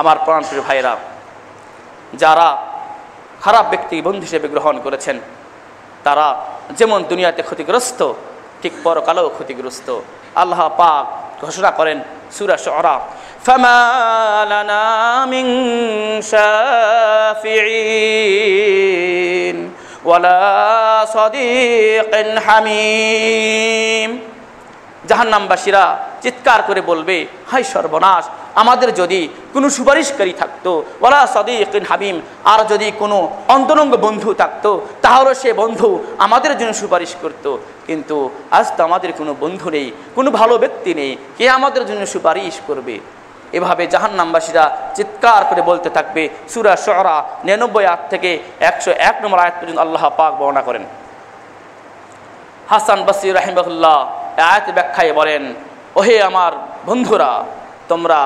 আমার প্রাণপ্রিয় ভাইরা যারা খারাপ ব্যক্তি বন্ধু হিসেবে গ্রহণ করেছেন, তারা যেমন দুনিয়াতে ক্ষতিগ্রস্ত, ঠিক পরকালেও ক্ষতিগ্রস্ত। আল্লাহ পাক ঘোষণা করেন সুরা হামিম। জাহান্নামবাসীরা চিৎকার করে বলবে হাই সর্বনাশ, আমাদের যদি কোনো সুপারিশকারী থাকতো ওলা সদিকিন হাবিম, আর যদি কোনো অন্তরঙ্গ বন্ধু থাকতো, তাহলে সে বন্ধু আমাদের জন্য সুপারিশ করত। কিন্তু আজ তো আমাদের কোনো বন্ধু নেই, কোনো ভালো ব্যক্তি নেই, কে আমাদের জন্য সুপারিশ করবে এভাবে জাহান্নামবাসীরা চিৎকার করে বলতে থাকবে, সুরা শহরা নিরানব্বই আট থেকে একশো এক নম্বর আয়াত পর্যন্ত আল্লাহ পাক বর্ণনা করেন হাসান বসির রাহিমহুল্লাহ আয়াত ব্যাখ্যায় বলেন ওহে আমার বন্ধুরা, তোমরা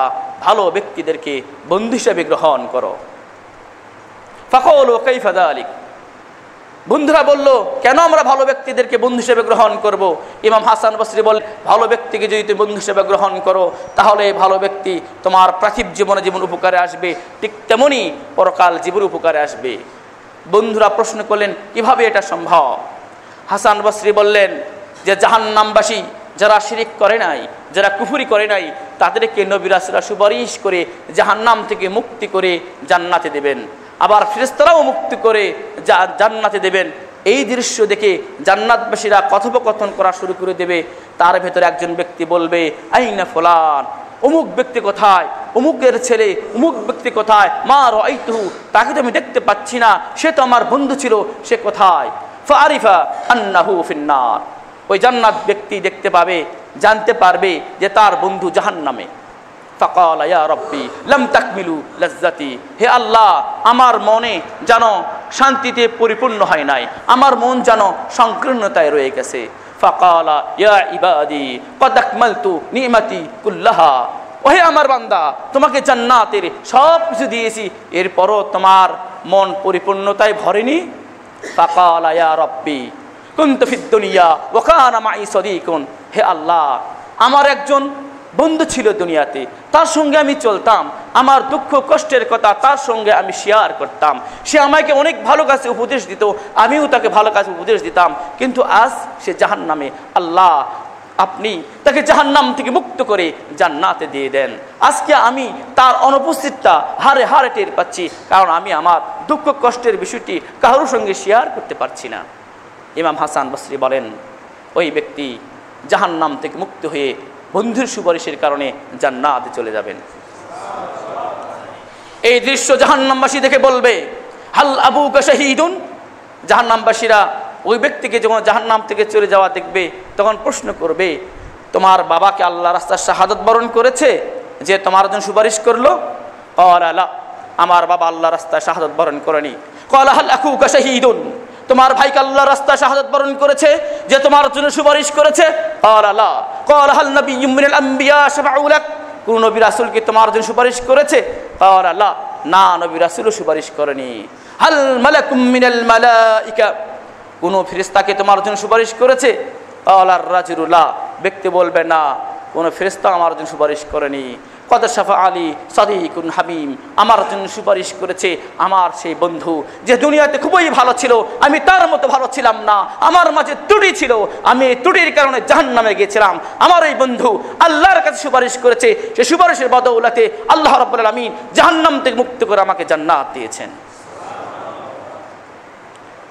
ভালো ব্যক্তিদেরকে বন্ধু হিসেবে গ্রহণ করো। ফকল ও কৈফাদা আলিক বন্ধুরা বলল, কেন আমরা ভালো ব্যক্তিদেরকে বন্ধু হিসেবে গ্রহণ করব। ইমাম হাসান বসরি বল ভালো ব্যক্তিকে যদি তুমি বন্ধু হিসেবে গ্রহণ করো, তাহলে ভালো ব্যক্তি তোমার প্রাথিব জীবনে জীবন উপকারে আসবে, ঠিক তেমনই পরকাল জীবন উপকারে আসবে। বন্ধুরা প্রশ্ন করলেন, কীভাবে এটা সম্ভব? হাসান বসরি বললেন, যে জাহান্নামবাসী যারা শিরিক করে নাই, যারা কুফুরি করে নাই, তাদেরকে নবিরাসরা সুপারিশ করে জাহান্নাম থেকে মুক্তি করে জান্নাতে দেবেন। আবার ফেরেস্তারাও মুক্তি করে যা জান্নাতে দেবেন। এই দৃশ্য দেখে জান্নাতবাসীরা কথোপকথন করা শুরু করে দেবে। তার ভেতরে একজন ব্যক্তি বলবে, আইনা ফলান, অমুক ব্যক্তি কোথায়? অমুকের ছেলে, অমুক ব্যক্তি কোথায়? মা রাইতুহু তাকে তো আমি দেখতে পাচ্ছি না, সে তো আমার বন্ধু ছিল, সে কোথায়? ফারিফা আন্নাহু ফিন্নার। ওই জান্নাত ব্যক্তি দেখতে পাবে, জানতে পারবে যে তার বন্ধু জাহান্নামে। ফাকাল, ইয়া রব্বি, লাম হে আল্লাহ, আমার মনে যেন শান্তিতে পরিপূর্ণ হয় নাই। আমার মন যেন সংকীর্ণতায় রয়ে গেছে। ফাকালা, ইয়া ইবাদি, কদ আকমালতু নিমাতি কুল্লাহা। ওহে আমার বান্দা, তোমাকে জান্নাতের সব কিছু দিয়েছি, এরপরও তোমার মন পরিপূর্ণতায় ভরেনি? ফাকালা, ইয়া রব্বি কুন্ত ফিদ্দুনিয়া ওকানা মাই সদিকুন। হে আল্লাহ, আমার একজন বন্ধু ছিল দুনিয়াতে, তার সঙ্গে আমি চলতাম। আমার দুঃখ কষ্টের কথা তার সঙ্গে আমি শেয়ার করতাম। সে আমাকে অনেক ভালো কাছে উপদেশ দিত, আমিও তাকে ভালো কাছে উপদেশ দিতাম। কিন্তু আজ সে জাহান নামে আল্লাহ, আপনি তাকে জাহান্নাম থেকে মুক্ত করে জান্নাতে দিয়ে দেন। আজকে আমি তার অনুপস্থিতটা হারে হারে টের পাচ্ছি, কারণ আমি আমার দুঃখ কষ্টের বিষয়টি কারোর সঙ্গে শেয়ার করতে পারছি না। ইমাম হাসান বসরি বলেন, ওই ব্যক্তি জাহান্নাম থেকে মুক্ত হয়ে বন্ধুর সুপারিশের কারণে জান্নাতে চলে যাবেন। এই দৃশ্য জাহান্নামবাসী দেখে বলবে, হাল আবু শাহিদুন? জাহান্নামবাসীরা ওই ব্যক্তিকে যখন জাহান্নাম থেকে চলে যাওয়া দেখবে, তখন প্রশ্ন করবে, তোমার বাবাকে আল্লাহ রাস্তার শাহাদত বরণ করেছে যে তোমার জন্য সুপারিশ করল? আমার বাবা আল্লাহ রাস্তায় শাহাদত বরণ করেনি। কল, হাল আকু শাহিদুন? তোমার ভাইকে আল্লাহ রাস্তা শাহাদত বরণ করেছে, যে তোমার জন্য সুপারিশ করেছে। কোন নবী রাসূল কি তোমার জন্য সুপারিশ করেছে? কল আলা না, নবী রাসূলও সুপারিশ করেনি। হাল মালাকুম মিনাল মালাইকা কোন ফেরেশতাকে তোমার জন্য সুপারিশ করেছে? কল আর রাজুল্লাহ ব্যক্তি বলবে না, কোনো ফেরেশতা আমার জন্য সুপারিশ করেনি। কত সাফা আলী সাদিকুন হামিম। আমার জন্য সুপারিশ করেছে আমার সেই বন্ধু, যে দুনিয়াতে খুবই ভালো ছিল, আমি তার মতো ভালো ছিলাম না, আমার মাঝে ত্রুটি ছিল, আমি ত্রুটির কারণে জাহান নামে গিয়েছিলাম। আমার এই বন্ধু আল্লাহর কাছে সুপারিশ করেছে, সে সুপারিশের বদৌলাতে আল্লাহ রব্বুল আলমিন জাহান্নাম থেকে মুক্ত করে আমাকে জান্নাত দিয়েছেন।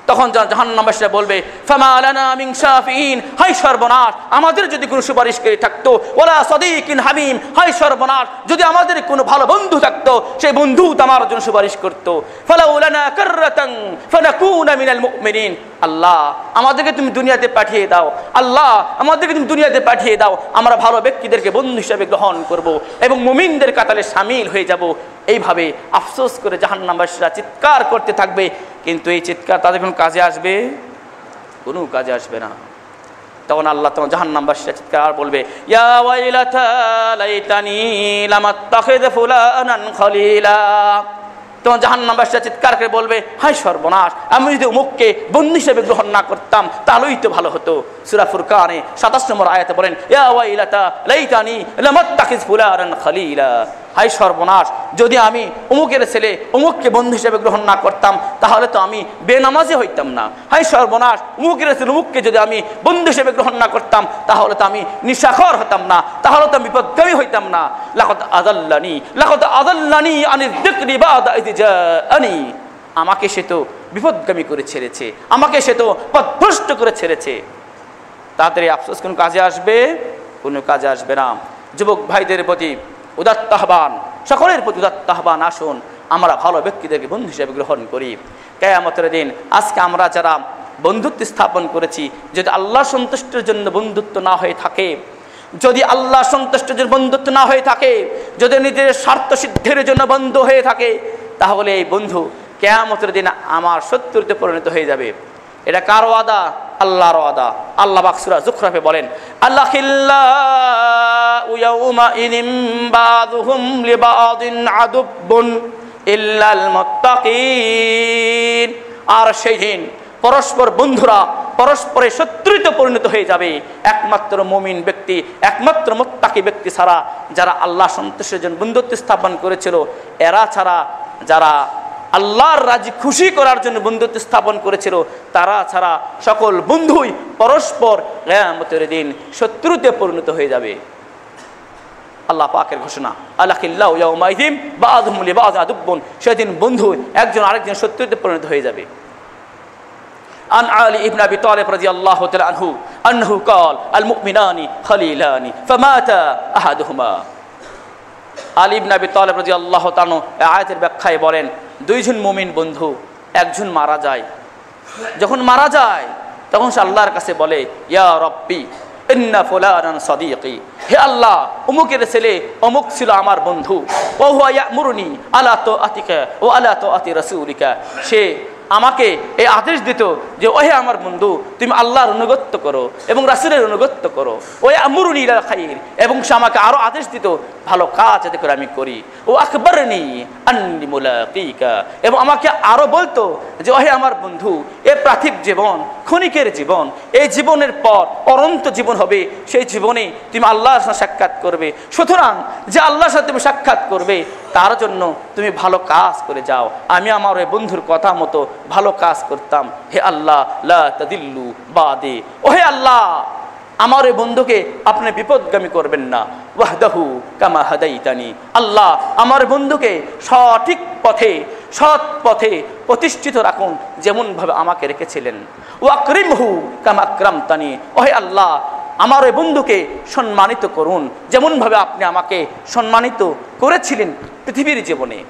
তখন জাহান্নামবাসীরা বলবে হাই সর্বনাশ, আমাদের যদি কোনো সুপারিশকারী থাকতো ওলা সাদিকিন হামিম হাই সর্বনাশ, যদি আমাদের কোনো ভালো বন্ধু থাকতো, সেই বন্ধু আমার জন্য সুপারিশ করতো। আল্লাহ, আমাদেরকে তুমি দুনিয়াতে পাঠিয়ে দাও, আল্লাহ, আমাদেরকে তুমি দুনিয়াতে পাঠিয়ে দাও, আমরা ভালো ব্যক্তিদেরকে বন্ধু হিসেবে গ্রহণ করব এবং মুমিনদের কাতালে সামিল হয়ে যাব। এইভাবে আফসোস করে জাহান্নামবাসীরা চিৎকার করতে থাকবে, কিন্তু এই চিৎকার তাদের কোনো কাজে আসবে? কোনো কাজে আসবে না। তখন আল্লাহ তখন জাহান্নামবাসীরা চিৎকার বলবে খলিলা। তখন জাহান্নামবাসীরা চিৎকার করে বলবে হাই সর্বনাশ, আমি যদি মুখকে বন্ধু হিসেবে গ্রহণ না করতাম, তাহলেই তো ভালো হতো। সুরাফুর কানে সাতাশ নম্বর আয়াতে বলেন, ইয়া ওয়াইলাতা লাইতানি লামাত্তাখিজ ফুলানান খলিলা। হাই সর্বনাশ, যদি আমি অমুকের ছেলে অমুককে বন্ধু হিসেবে গ্রহণ না করতাম, তাহলে তো আমি বেনামাজি হইতাম না। হাই সর্বনাশ, অমুকের ছেলে অমুককে যদি আমি বন্ধু হিসেবে গ্রহণ না করতাম, তাহলে তো আমি নিশাখর হতাম না, তাহলে তো আমি বিপদ্গামী হইতাম না। লাকত আদাল্লানি লাকত আদাল্লানি আনি ইদ আমাকে সে তো বিপদগামী করে ছেড়েছে, আমাকে সে তো পথভ্রষ্ট করে ছেড়েছে। তাড়াতাড়ি আফসোস, কোনো কাজে আসবে? কোনো কাজে আসবে না। যুবক ভাইদের প্রতি উদাত্ত আহ্বান। সকলের প্রতি উদাত্ত আহ্বান, আসুন, আমরা ভালো ব্যক্তিদেরকে বন্ধু হিসেবে গ্রহণ করি। কেয়ামতের দিন আজকে আমরা যারা বন্ধুত্ব স্থাপন করেছি, যদি আল্লাহ সন্তুষ্টের জন্য বন্ধুত্ব না হয়ে থাকে, যদি আল্লাহ সন্তুষ্টের বন্ধুত্ব না হয়ে থাকে, যদি নিজের স্বার্থ সিদ্ধির জন্য বন্ধু হয়ে থাকে, তাহলে এই বন্ধু কেয়ামতের দিন আমার শত্রুতে পরিণত হয়ে যাবে। এটা কার ওয়াদা? আল্লাহর ওয়াদা। আল্লাহ বাকসুরা জুখরাফে বলেন আল্লাহ আর সেই দিন পরস্পর বন্ধুরা পরস্পরে শত্রুতে পরিণত হয়ে যাবে। একমাত্র মমিন ব্যক্তি, একমাত্র মোত্তাকি ব্যক্তি ছাড়া যারা আল্লাহ সন্তোষের জন্য বন্ধুত্ব স্থাপন করেছিল, এরা ছাড়া যারা আল্লাহর রাজি খুশি করার জন্য বন্ধুত্ব স্থাপন করেছিল, তারা ছাড়া সকল বন্ধুই পরস্পর দিন শত্রুতে পরিণত হয়ে যাবে। আল্লাহ পাকের ঘোষণা আল্লাহিল্লাহিম বা আদমুলি বা আদুব্বন সেদিন বন্ধু একজন আরেকজন শত্রুতে পরিণত হয়ে যাবে عن علي ابن ابي طالب رضي الله تعالى عنه انه قال المؤمنان خليلان فمات احدهما আলী ইবনে আবি তালেব রাজি আল্লাহ তানু আয়াতের ব্যাখ্যায় বলেন দুইজন মুমিন বন্ধু একজন মারা যায় যখন মারা যায় তখন সে আল্লাহর কাছে বলে ইয়া রব্বি ইন্না ফুলানান সাদিকি হে আল্লাহ, অমুকের ছেলে, অমুক ছিল আমার বন্ধু। ও হুয়া ইয়ামুরুনি আলা তো আতিকা ও আলা তো আতি রাসূলিকা। সে আমাকে এই আদেশ দিত যে, ওহে আমার বন্ধু, তুমি আল্লাহর অনুগত্য করো এবং রাসুলের অনুগত্য করো। ওই আমরুনি খাইর। এবং সে আমাকে আরও আদেশ দিত, ভালো কাজ যাতে করে আমি করি। ও আকবর নি আন্নি মুলাকিকা। এবং আমাকে আরও বলতো যে, ওহে আমার বন্ধু, এ প্রাথিক জীবন ক্ষণিকের জীবন, এই জীবনের পর অনন্ত জীবন হবে, সেই জীবনে তুমি আল্লাহর সাথে সাক্ষাৎ করবে। সুতরাং যে আল্লাহর সাথে তুমি সাক্ষাৎ করবে, তার জন্য তুমি ভালো কাজ করে যাও। আমি আমার ওই বন্ধুর কথা মতো ভালো কাজ করতাম। হে আল্লাহ, লা তাদিল্লু বাদে। ও হে আল্লাহ, আমার ওই বন্ধুকে আপনি বিপদগামী করবেন না। ওয়াহদাহু কামা হাদাইতানি। আল্লাহ, আমার বন্ধুকে সঠিক পথে সৎ পথে প্রতিষ্ঠিত রাখুন যেমনভাবে আমাকে রেখেছিলেন। ওয়াকরিমহু কামা ক্রামতানি ওহে আল্লাহ, আমার ওই বন্ধুকে সম্মানিত করুন, যেমনভাবে আপনি আমাকে সম্মানিত করেছিলেন পৃথিবীর জীবনে।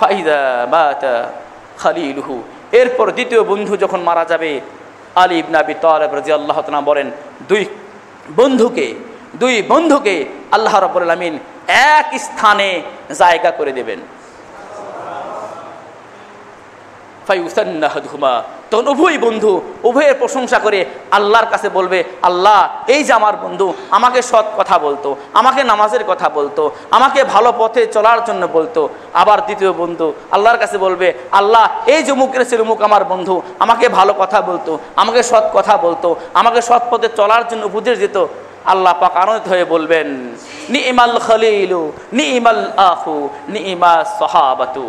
ফাইদা বাতা খালিলুহু। এরপর দ্বিতীয় বন্ধু যখন মারা যাবে, আলী ইবনাবি তালেব রাজি আল্লাহ তালা বলেন, দুই বন্ধুকে দুই বন্ধুকে আল্লাহ রব্বুল আলমিন এক স্থানে জায়গা করে দেবেন। ফাইউসান্নাহুমা তখন উভয় বন্ধু, উভয়ের প্রশংসা করে আল্লাহর কাছে বলবে, আল্লাহ, এই যে আমার বন্ধু, আমাকে সৎ কথা বলতো, আমাকে নামাজের কথা বলতো, আমাকে ভালো পথে চলার জন্য বলতো। আবার দ্বিতীয় বন্ধু, আল্লাহর কাছে বলবে, আল্লাহ, এই যে মুখের ছিল মুখ আমার বন্ধু, আমাকে ভালো কথা বলতো, আমাকে সৎ কথা বলতো, আমাকে সৎ পথে চলার জন্য উপদেশ দিত। আল্লাহ পাক আনন্দিত হয়ে বলবেন নি ইমাল খলিলু নি ইমাল আহু নি ইমা সহাবাতু।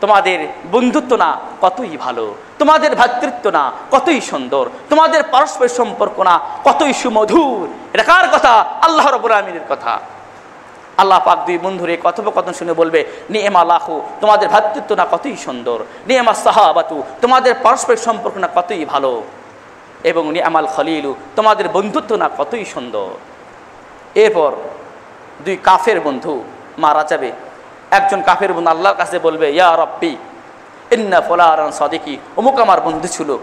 তোমাদের বন্ধুত্ব না কতই ভালো, তোমাদের ভ্রাতৃত্ব না কতই সুন্দর, তোমাদের পারস্পরিক সম্পর্ক না কতই সুমধুর। এটা কার কথা? আল্লাহ রবুল আলমিনের কথা। আল্লাহ পাক দুই বন্ধুরে কথোপকথন শুনে বলবে, নিয়েমা লাহু তোমাদের ভাতৃত্ব না কতই সুন্দর, নিয়েমা সাহাবাতু, তোমাদের পারস্পরিক সম্পর্ক না কতই ভালো, এবং নিয়ামাল খলিলু, তোমাদের বন্ধুত্ব না কতই সুন্দর। এরপর দুই কাফের বন্ধু মারা যাবে। একজন কাফের বন্ধু আল্লাহর কাছে বলবে, ইয়া রব্বি, ইন্না ফলারান সাদিকি, অমুক আমার বন্ধু ছিল।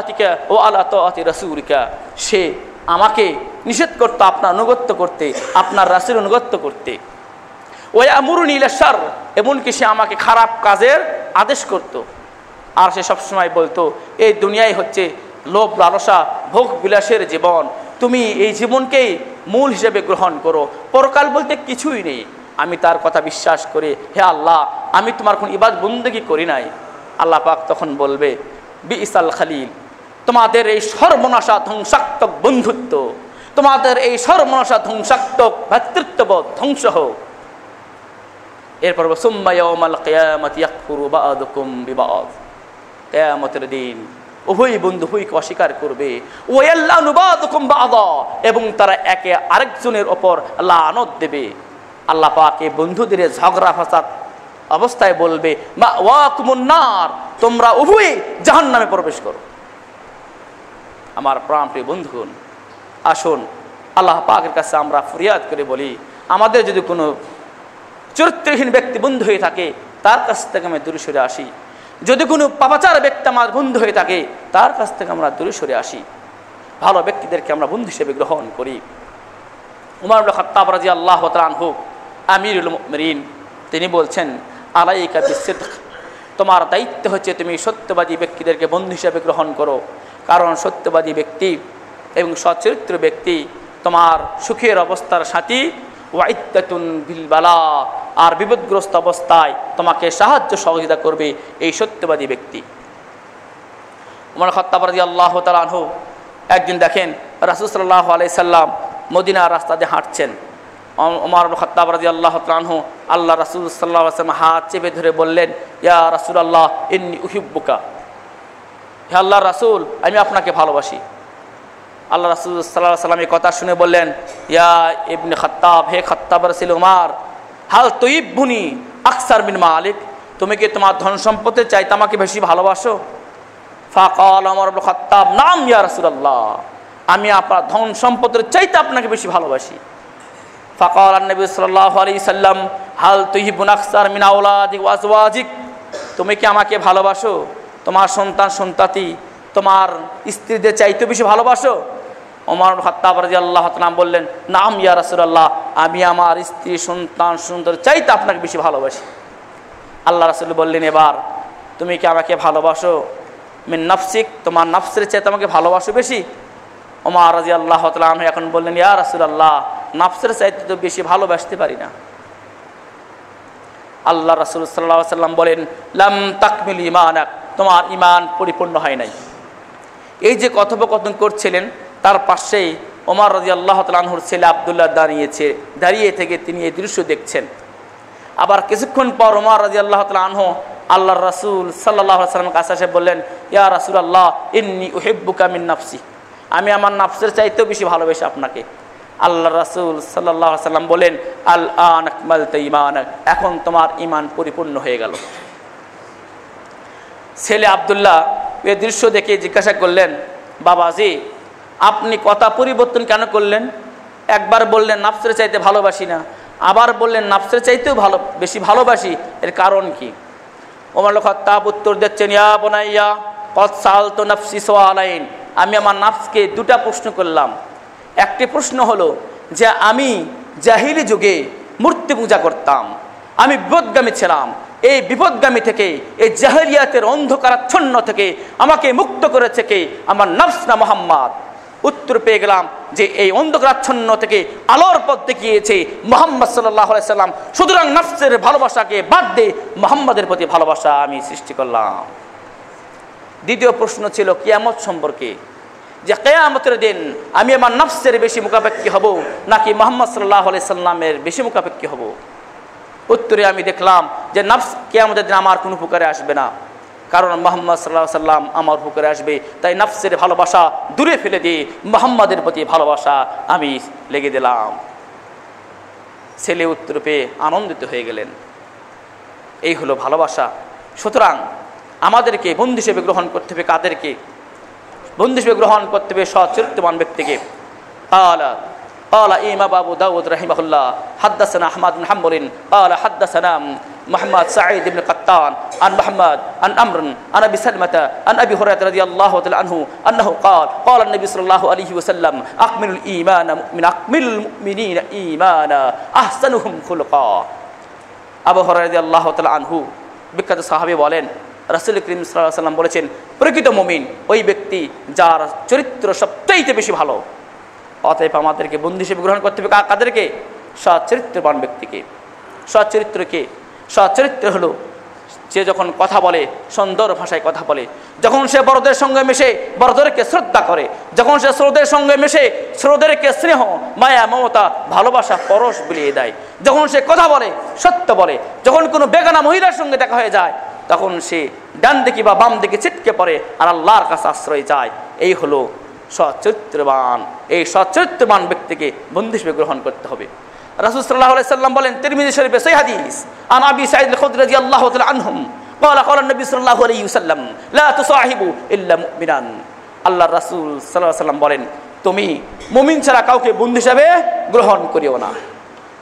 আতিকা ও রাসূলিকা, সে আমাকে নিষেধ করতো আপনার অনুগত্য করতে, আপনার রাসের অনুগত্য করতে। ওয়া আমরুনি ইলাশার এমনকি সে আমাকে খারাপ কাজের আদেশ করত। আর সে সবসময় বলতো, এই দুনিয়ায় হচ্ছে লোভ লালসা, ভোগ বিলাসের জীবন। তুমি এই জীবনকেই মূল হিসেবে গ্রহণ করো। পরকাল বলতে কিছুই নেই। আমি তার কথা বিশ্বাস করে, হে আল্লাহ, আমি তোমার কোন ইবাদ বন্দী করি নাই। আল্লাহ পাক তখন বলবে বি ইসাল খালিল, তোমাদের এই সর্বনাশা ধ্বংসাত্মক বন্ধুত্ব, তোমাদের এই সর্বনশা ধ্বংসাত্মক ভাতৃত্ববোধ ধ্বংস হোক। এরপর বাদুকুম বিবাদ। কেয়ামতের দিন উভয় বন্ধু উভয়কে অস্বীকার করবে। এবং তারা একে আরেকজনের ওপর লানত দেবে। আল্লাহ পাকে বন্ধুদের ঝগড়া ফাসাদ অবস্থায় বলবে ওয়াকুমুন্নার তোমরা উভয়ই জাহান্নামে প্রবেশ করো। আমার প্রাণপ্রিয় বন্ধুগণ, আসুন, আল্লাহ পাকের কাছে আমরা ফরিয়াদ করে বলি, আমাদের যদি কোনো চরিত্রহীন ব্যক্তি বন্ধু হয়ে থাকে, তার কাছ থেকে আমি দূরে সরে আসি। যদি কোনো পাপাচার ব্যক্তি আমার বন্ধু হয়ে থাকে, তার কাছ থেকে আমরা দূরে সরে আসি। ভালো ব্যক্তিদেরকে আমরা বন্ধু হিসেবে গ্রহণ করি। উমর খত্তাব রাজি আল্লাহ হোক আমিরুল মরিন তিনি বলছেন, আলাইকা বিসিদ তোমার দায়িত্ব হচ্ছে তুমি সত্যবাদী ব্যক্তিদেরকে বন্ধু হিসেবে গ্রহণ করো। কারণ সত্যবাদী ব্যক্তি এবং সচরিত্র ব্যক্তি তোমার সুখের অবস্থার সাথী বিলবালা আর বিপদগ্রস্ত অবস্থায় তোমাকে সাহায্য সহযোগিতা করবে এই সত্যবাদী ব্যক্তি। উমর খত্তাবাদি আল্লাহ তালাহু একদিন দেখেন রাসুসাল্লাহ আলাইসাল্লাম মদিনার রাস্তা দিয়ে হাঁটছেন। ওমর খত্তাব আল্লাহ তালাহু আল্লাহ রাসুল সাল্লাহ আসলাম হাত চেপে ধরে বললেন, ইয়া রাসুল আল্লাহ ইন্নি উহিব্বুকা। হে আল্লাহ রাসুল, আমি আপনাকে ভালোবাসি। আল্লাহ রাসুল সাল্লাহ সাল্লাম এই কথা শুনে বললেন, ইয়া ইবনে খত্তাব, হে খত্তাব রসিল উমার, হাল তৈবুনি আকসার বিন মালিক? তুমি কি তোমার ধন সম্পত্তি চাইতে আমাকে বেশি ভালোবাসো? ফাকাল আমার খত্তাব, নাম ইয়া রাসুলাল্লাহ, আমি আপনার ধন সম্পদের চাইতে আপনাকে বেশি ভালোবাসি। ফাকাল নবী সাল্লাহ আলী সাল্লাম হাল তুহিবুন আকসার মিনাউলাদিক ওয়াজওয়াজিক তুমি কি আমাকে ভালোবাসো? তোমার সন্তান সন্তাতি তোমার স্ত্রীদের চাইতে বেশি ভালোবাসো? ওমর খত্তাব রাজি আল্লাহ নাম বললেন, নাম ইয়া রাসুলাল্লাহ, আমি আমার স্ত্রী, সন্তান, সুন্দর চাইতে আপনাকে বেশি ভালোবাসি। আল্লাহ রাসুল বললেন, এবার তুমি কি আমাকে ভালোবাসো? মিন নফসিক, তোমার নফসের চাইতে আমাকে ভালোবাসো বেশি? ওমর রাজি আল্লাহ তালাম এখন বললেন, ইয়া রাসুলাল্লাহ, নফসের চাইতে তো বেশি ভালোবাসতে পারি না। আল্লাহ রাসুল সাল্লাহ সাল্লাম বলেন, লাম তাকমিল ইমান তোমার ইমান পরিপূর্ণ হয় নাই। এই যে কথোপকথন করছিলেন তার পাশেই ওমর রাজি আল্লাহ তালাহুর ছেলে আবদুল্লাহ দাঁড়িয়েছে, দাঁড়িয়ে থেকে তিনি এই দৃশ্য দেখছেন। আবার কিছুক্ষণ পর ওমর রাজি আল্লাহ তালাহ আল্লাহ রাসুল সাল্লাহ সাল্লাম কাছে এসে বললেন, ইয়া রাসুল আল্লাহ ইন্নি উহেব্বুকা মিন নাফসি। আমি আমার নাফসের চাইতেও বেশি ভালোবেসে আপনাকে। আল্লাহ রাসুল সাল্লাহ সাল্লাম বলেন, আল আন আকমাল ইমান এখন তোমার ইমান পরিপূর্ণ হয়ে গেল। ছেলে আবদুল্লাহ এ দৃশ্য দেখে জিজ্ঞাসা করলেন, বাবাজি আপনি কথা পরিবর্তন কেন করলেন? একবার বললেন, নাফসের চাইতে ভালোবাসি না। আবার বললেন, নাফসের চাইতেও ভালো, বেশি ভালোবাসি। এর কারণ কি? ওমর খত্তাব উত্তর দিচ্ছেন, ইয়া বোনাইয়া কত সাল তো নাফসি সোয়ালাইন। আমি আমার নাফসকে দুটা প্রশ্ন করলাম। একটি প্রশ্ন হলো যে, আমি জাহিলি যুগে মূর্তি পূজা করতাম, আমি বিপদগামী ছিলাম। এই বিপদগামী থেকে, এই জাহেরিয়াতের অন্ধকারাচ্ছন্ন থেকে, আমাকে মুক্ত করেছে কে? আমার নফসনা মোহাম্মদ। উত্তর পেয়ে গেলাম যে এই অন্ধকারাচ্ছন্ন থেকে আলোর পথ দেখিয়েছে মোহাম্মদ সাল্লাহ সাল্লাম। সুতরাং নফসের ভালোবাসাকে বাদ দিয়ে মোহাম্মদের প্রতি ভালোবাসা আমি সৃষ্টি করলাম। দ্বিতীয় প্রশ্ন ছিল কিয়ামত সম্পর্কে, যে কেয়ামতের দিন আমি আমার নফসের বেশি মুখাপেক্ষী হব নাকি মোহাম্মদ সাল্লাহ সাল্লামের বেশি মুখাপেক্ষী হব? উত্তরে আমি দেখলাম যে নফস কেয়ামতের দিন আমার কোনো উপকারে আসবে না। কারণ মোহাম্মদ সাল্লাহ সাল্লাম আমার উপকারে আসবে তাই নফসের ভালোবাসা দূরে ফেলে দিয়ে মোহাম্মদের প্রতি ভালোবাসা আমি লেগে দিলাম ছেলে উত্তর পেয়ে আনন্দিত হয়ে গেলেন এই হলো ভালোবাসা সুতরাং আমাদেরকে বন্ধু হিসেবে গ্রহণ করতে হবে কাদেরকে বন্ধু হিসেবে গ্রহণ করতে হবে সচরিত্রবান ব্যক্তিকে আলা قال إمام أبو داود رحمه الله حدثنا أحمد بن حنبل قال حدثنا محمد سعيد بن قطان عن محمد عن أمر عن أبي سلمة عن أبي هريرة رضي الله تعالى عنه أنه قال قال النبي صلى الله عليه وسلم أكمل الإيمان من أكمل المؤمنين إيمانا أحسنهم خلقا আবু হরাদি আল্লাহ তালা আনহু বিখ্যাত সাহাবি বলেন রাসুল করিম সাল্লাহ সাল্লাম বলেছেন প্রকৃত মমিন ওই ব্যক্তি যার চরিত্র সবচাইতে বেশি ভালো অতএব আমাদেরকে বন্ধু হিসেবে গ্রহণ করতে হবে কা- কাদেরকে সচ্চরিত্রবান ব্যক্তিকে সচ্চরিত্রকে সচ্চরিত্র হলো সে যখন কথা বলে, সুন্দর ভাষায় কথা বলে, যখন সে বড়দের সঙ্গে মিশে, বড়দেরকে শ্রদ্ধা করে, যখন সে স্রোদের সঙ্গে মিশে স্রোদেরকে স্নেহ, মায়া, মমতা, ভালোবাসা, পরশ বিলিয়ে দেয়, যখন সে কথা বলে, সত্য বলে, যখন কোনো বেগানা মহিলার সঙ্গে দেখা হয়ে যায়, তখন সে ডান দিকে বা বাম দিকে ছিটকে পড়ে আর আল্লাহর কাছে আশ্রয় যায় এই হলো সচরিত্রবান এই সচরিত্রবান ব্যক্তিকে বন্ধু হিসেবে গ্রহণ করতে হবে। রাসূল সাল্লাল্লাহু আলাইহি সাল্লাম বলেন তিরমিজি শরীফে সহিহ হাদিস আন আবি সাঈদ আল-খুদরি রাদিয়াল্লাহু তাআলা আনহুম قال قال النبي صلى الله عليه وسلم لا تصاحبوا الا مؤمنا আল্লাহর রাসূল সাল্লাল্লাহু আলাইহি সাল্লাম বলেন তুমি মুমিন ছাড়া কাউকে বন্ধু হিসেবে গ্রহণ করিও না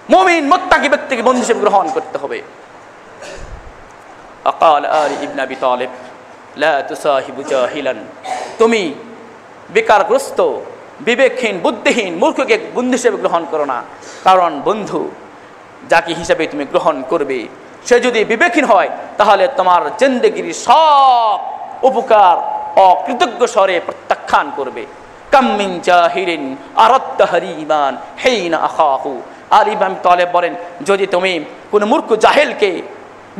মুমিন মুত্তাকি ব্যক্তিকে বন্ধু হিসেবে গ্রহণ করতে হবে أقال آل ابن أبي طالب لا تصاحب جاهلا তুমি বেকারগ্রস্ত বিবেকহীন, বুদ্ধিহীন, মূর্খকে বন্ধু হিসেবে গ্রহণ করো না। কারণ বন্ধু যাকে হিসাবে তুমি গ্রহণ করবে, সে যদি বিবেকহীন হয়, তাহলে তোমার জিন্দগির সব উপকার অকৃতজ্ঞ স্বরে প্রত্যাখ্যান করবে। কাম্মিন জাহিরিন আরত্ত হরিমান হেইনা আর ইমাম তলেব বলেন, যদি তুমি কোনো মূর্খ জাহেলকে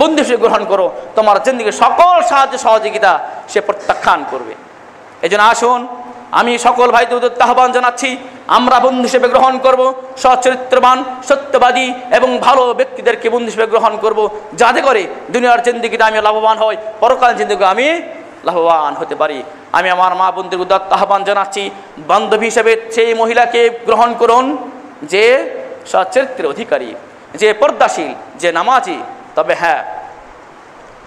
বন্ধু হিসেবে গ্রহণ করো, তোমার জিন্দগির সকল সাহায্য সহযোগিতা সে প্রত্যাখ্যান করবে। এই আসুন আমি সকল ভাইদের উদ্যোক্তা আহ্বান জানাচ্ছি, আমরা বন্ধু হিসেবে গ্রহণ করব সচরিত্রবান সত্যবাদী এবং ভালো ব্যক্তিদেরকে বন্ধু হিসেবে গ্রহণ করব, যাতে করে দুনিয়ার জিন্দিগিতে আমি লাভবান হই পরকাল জিন্দিগি আমি লাভবান হতে পারি। আমি আমার মা বন্ধুর উদ্যোক্ত আহ্বান জানাচ্ছি, বান্ধবী হিসেবে সেই মহিলাকে গ্রহণ করুন, যে সচরিত্রের অধিকারী, যে পর্দাশীল, যে নামাজি। তবে হ্যাঁ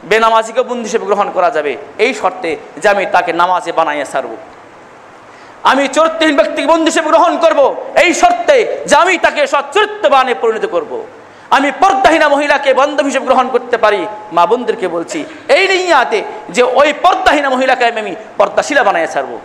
বেনামাজিকে বন্ধু হিসেবে গ্রহণ করা যাবে, এই শর্তে যে আমি তাকে নামাজে বানাইয়া সারব আমি চরিত্রহীন ব্যক্তিকে বন্ধু হিসেবে গ্রহণ করব। এই শর্তে যে আমি তাকে সচরিত্রবানে পরিণত করব। আমি পর্দাহীনা মহিলাকে বান্ধব হিসেবে গ্রহণ করতে পারি। মা বন্ধুরকে বলছি, এই নিয়ে আতে যে ওই পর্দাহীনা মহিলাকে আমি পর্দাশীলা বানাইয়া ছাড়বো।